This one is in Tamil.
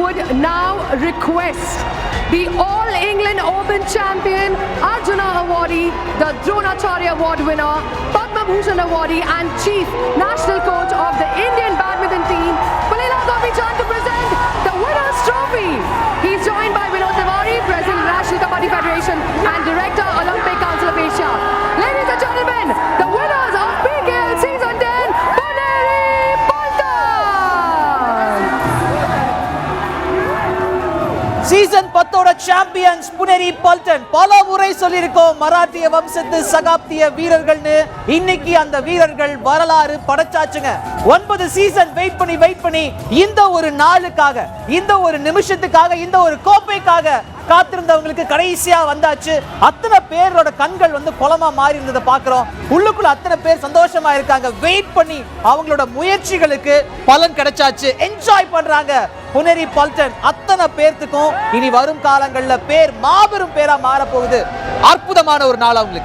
would now request the All England Open champion, Arjuna Awardee, the Dronacharya Award winner, Padma Bhushan Awardee, and Chief National Coach of the Indian badminton team, Palila Gopichan, to present the winner's trophy. He's joined by Vinod Tiwari, President of the National Kabaddi Federation season பத்தோட சாம்பியன்ஸ் புனேரி பல்டன் பல முறை சொல்லியிருக்கோம் மராட்டிய வம்சத்து சகாப்திய வீரர்கள்னு. இன்னைக்கு அந்த வீரர்கள் வரலாறு படைச்சாச்சுங்க. ஒன்பது சீசன் வெயிட் பண்ணி வெயிட் பண்ணி இந்த ஒரு நாளுக்காக இந்த ஒரு நிமிஷத்துக்காக இந்த ஒரு கோப்பைக்காக காத்திருந்தவங்களுக்கு கடைசியா வந்தாச்சு. அத்தனை பேரோட கண்கள் வந்து குளமா மாறி இருந்ததை பாக்குறோம் உள்ளுக்குள்ள அத்தனை பேர் சந்தோஷமா இருக்காங்க. வெயிட் பண்ணி அவங்களோட முயற்சிகளுக்கு பலன் கிடைச்சாச்சு. என்ஜாய் பண்றாங்க. புனரி பல்டன் அத்தனை பேர்த்துக்கும் இனி வரும் காலங்கள்ல பேர் மாபெரும் பேரா மாற போகுது அற்புதமான ஒரு நாள் அவங்களுக்கு.